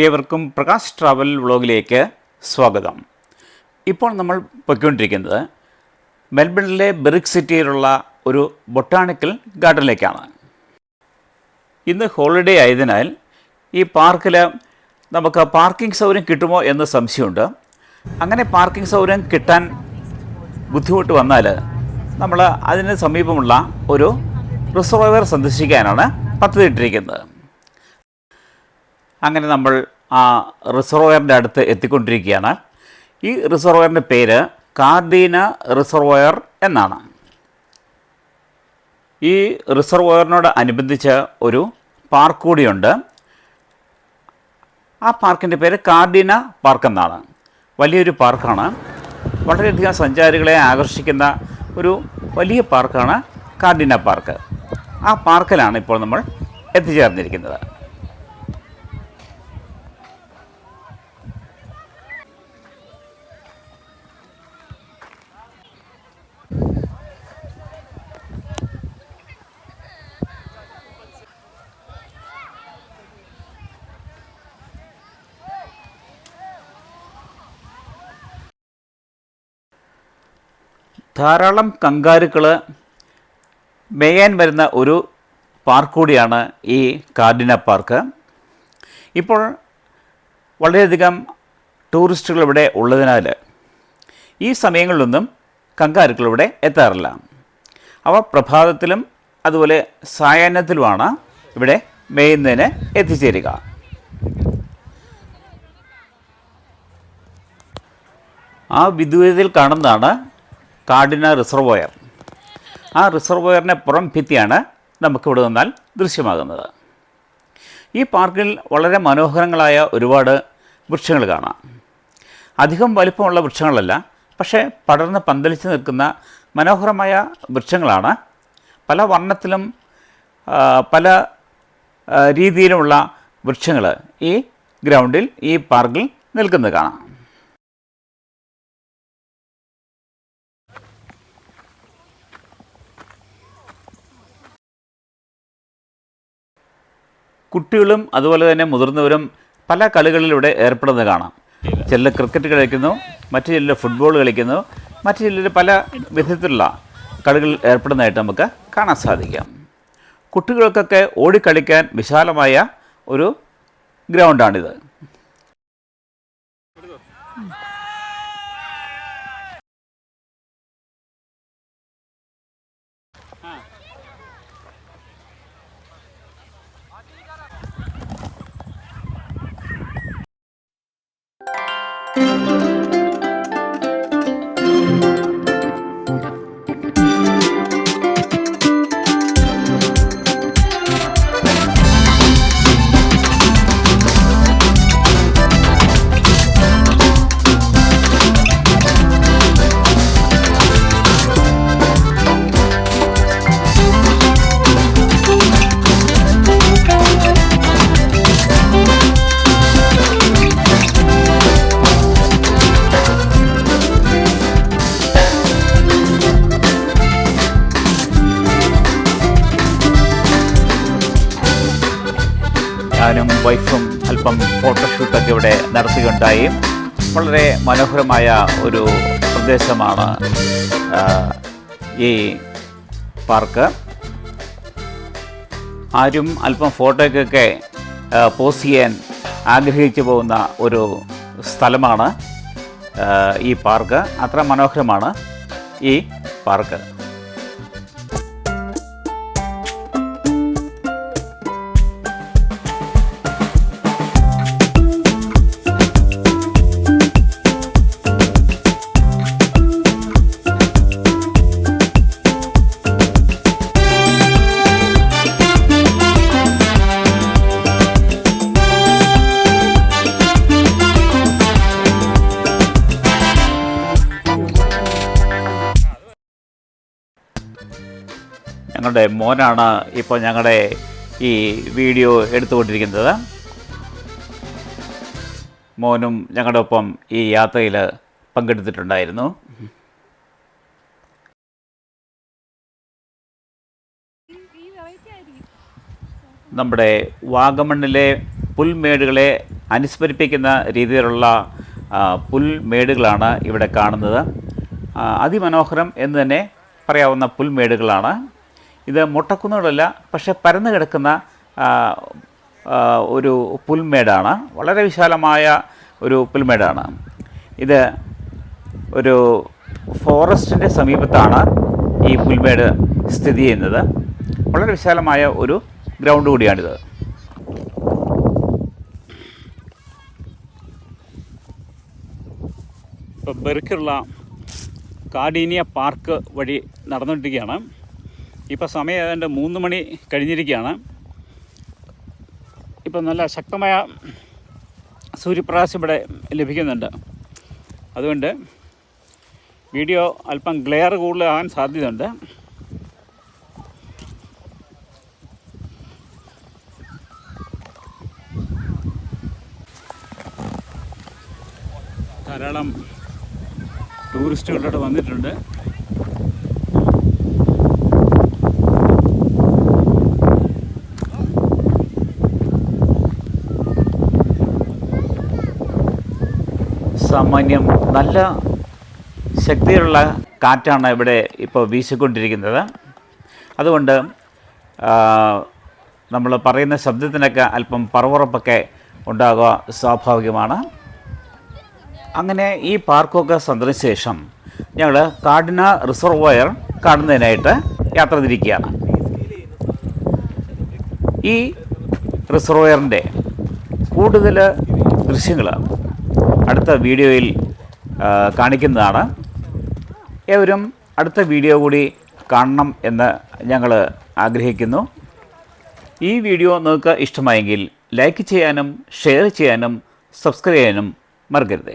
ഏവർക്കും പ്രകാശ് ട്രാവൽ വ്ളോഗിലേക്ക് സ്വാഗതം. ഇപ്പോൾ നമ്മൾ പൊയ്ക്കൊണ്ടിരിക്കുന്നത് മെൽബണിലെ ബെറിക് സിറ്റിയിലുള്ള ഒരു ബൊട്ടാണിക്കൽ ഗാർഡനിലേക്കാണ്. ഇന്ന് ഹോളിഡേ ആയതിനാൽ ഈ പാർക്കിൽ നമുക്ക് പാർക്കിംഗ് സൗകര്യം കിട്ടുമോ എന്ന് സംശയമുണ്ട്. അങ്ങനെ പാർക്കിംഗ് സൗകര്യം കിട്ടാൻ ബുദ്ധിമുട്ട് വന്നാൽ നമ്മൾ അതിന് സമീപമുള്ള ഒരു റിസർവയർ സന്ദർശിക്കാനാണ് പദ്ധതിയിട്ടിരിക്കുന്നത്. അങ്ങനെ നമ്മൾ ആ റിസർവയറിന്റെ അടുത്ത് എത്തിക്കൊണ്ടിരിക്കുകയാണ്. ഈ റിസർവയറിന്റെ പേര് കാർഡീന റിസർവോയർ എന്നാണ്. ഈ റിസർവോയറിനോട് അനുബന്ധിച്ച് ഒരു പാർക്ക് കൂടിയുണ്ട്. ആ പാർക്കിന്റെ പേര് കാർഡീന പാർക്ക് എന്നാണ്. വലിയൊരു പാർക്കാണ്. വളരെയധികം സഞ്ചാരികളെ ആകർഷിക്കുന്ന ഒരു വലിയ പാർക്കാണ് കാർഡിന പാർക്ക്. ആ പാർക്കിലാണ് ഇപ്പോൾ നമ്മൾ എത്തിച്ചേർന്നിരിക്കുന്നത്. ധാരാളം കങ്കാരുക്കൾ മേയാൻ വരുന്ന ഒരു പാർക്ക് കൂടിയാണ് ഈ കാർഡിന പാർക്ക്. ഇപ്പോൾ വളരെയധികം ടൂറിസ്റ്റുകൾ ഇവിടെ ഉള്ളതിനാൽ ഈ സമയങ്ങളിലൊന്നും കങ്കാരുക്കൾ ഇവിടെ എത്താറില്ല. അവ പ്രഭാതത്തിലും അതുപോലെ സായാഹ്നത്തിലുമാണ് ഇവിടെ മേയുന്നതിന് എത്തിച്ചേരുക. ആ വിദൂരത്തിൽ കാണുന്നതാണ് കാർഡിന റിസർവോയർ ആ റിസർവോയറിന്റെ പുറം ഭിത്തിയാണ് നമുക്കിവിടെ നിന്നാൽ ദൃശ്യമാകുന്നത്. ഈ പാർക്കിൽ വളരെ മനോഹരങ്ങളായ ഒരുപാട് വൃക്ഷങ്ങൾ കാണാം. അധികം വലിപ്പമുള്ള വൃക്ഷങ്ങളല്ല പക്ഷേ പടർന്ന് പന്തലിച്ച് നിൽക്കുന്ന മനോഹരമായ വൃക്ഷങ്ങളാണ്. പല വർണത്തിലും പല രീതിയിലുമുള്ള വൃക്ഷങ്ങൾ ഈ ഗ്രൗണ്ടിൽ ഈ പാർക്കിൽ നിൽക്കുന്നത് കാണാം. കുട്ടികളും അതുപോലെ തന്നെ മുതിർന്നവരും പല കളികളിലൂടെ ഏർപ്പെടുന്നത് കാണാം. ചിലർ ക്രിക്കറ്റ് കളിക്കുന്നു മറ്റു ചിലർ ഫുട്ബോൾ കളിക്കുന്നു മറ്റു ചിലർ പല വിധത്തിലുള്ള കളികളിൽ ഏർപ്പെടുന്നതായിട്ട് നമുക്ക് കാണാൻ സാധിക്കാം. കുട്ടികൾക്കൊക്കെ ഓടിക്കളിക്കാൻ വിശാലമായ ഒരു ഗ്രൗണ്ടാണിത്. ഞാനും ഫോട്ടോഷൂട്ടൊക്കെ ഇവിടെ നടത്തുകയുണ്ടായി. വളരെ മനോഹരമായ ഒരു പ്രദേശമാണ് ഈ പാർക്ക്. ആരും അല്പം ഫോട്ടോയ്ക്കൊക്കെ പോസ്റ്റ് ചെയ്യാൻ ആഗ്രഹിച്ചു പോകുന്ന ഒരു സ്ഥലമാണ് ഈ പാർക്ക്. അത്ര മനോഹരമാണ് ഈ പാർക്ക്. ഞങ്ങളുടെ മോനാണ് ഇപ്പോൾ ഞങ്ങളുടെ ഈ വീഡിയോ എടുത്തുകൊണ്ടിരിക്കുന്നത്. മോനും ഞങ്ങളുടെ ഒപ്പം ഈ യാത്രയിൽ പങ്കെടുത്തിട്ടുണ്ടായിരുന്നു. നമ്മുടെ വാഗമണ്ണിലെ പുൽമേടുകളെ അനുസ്മരിപ്പിക്കുന്ന രീതിയിലുള്ള പുൽമേടുകളാണ് ഇവിടെ കാണുന്നത്. അതിമനോഹരം എന്ന് തന്നെ പറയാവുന്ന പുൽമേടുകളാണ്. ഇത് മൊട്ടക്കുന്നുകളല്ല പക്ഷേ പരന്നു കിടക്കുന്ന ഒരു പുൽമേടാണ്. വളരെ വിശാലമായ ഒരു പുൽമേടാണ്. ഇത് ഒരു ഫോറസ്റ്റിന്റെ സമീപത്താണ് ഈ പുൽമേട് സ്ഥിതി ചെയ്യുന്നത്. വളരെ വിശാലമായ ഒരു ഗ്രൗണ്ട് കൂടിയാണിത്. ഇപ്പോൾ ബെർക്കുള്ള കാഡീനിയ പാർക്ക് വഴി നടന്നുകൊണ്ടിരിക്കുകയാണ്. ഇപ്പോൾ സമയം ഏതാണ്ട് മൂന്ന് മണി കഴിഞ്ഞിരിക്കുകയാണ്. ഇപ്പം നല്ല ശക്തമായ സൂര്യപ്രകാശം ഇവിടെ ലഭിക്കുന്നുണ്ട്. അതുകൊണ്ട് വീഡിയോ അല്പം ഗ്ലെയർ കൂടുതലാകാൻ സാധ്യതയുണ്ട്. ധാരാളം ടൂറിസ്റ്റുകളിവിടെ വന്നിട്ടുണ്ട്. സാമാന്യം നല്ല ശക്തിയുള്ള കാറ്റാണ് ഇവിടെ ഇപ്പോൾ വീശിക്കൊണ്ടിരിക്കുന്നത്. അതുകൊണ്ട് നമ്മൾ പറയുന്ന ശബ്ദത്തിനൊക്കെ അല്പം പറവുറപ്പൊക്കെ ഉണ്ടാകുക സ്വാഭാവികമാണ്. അങ്ങനെ ഈ പാർക്കൊക്കെ സന്ദർശിച്ച ശേഷം ഞങ്ങൾ കാടിന റിസർവോയർ കാണുന്നതിനായിട്ട് യാത്ര തിരിക്കുകയാണ്. ഈ റിസർവോയറിന്റെ കൂടുതൽ ദൃശ്യങ്ങൾ അടുത്ത വീഡിയോയിൽ കാണിക്കുന്നതാണ്. ഏവരും അടുത്ത വീഡിയോ കൂടി കാണണം എന്ന് ഞങ്ങൾ ആഗ്രഹിക്കുന്നു. ഈ വീഡിയോ നിങ്ങൾക്ക് ഇഷ്ടമായെങ്കിൽ ലൈക്ക് ചെയ്യാനും ഷെയർ ചെയ്യാനും സബ്സ്ക്രൈബ് ചെയ്യാനും മറക്കരുത്.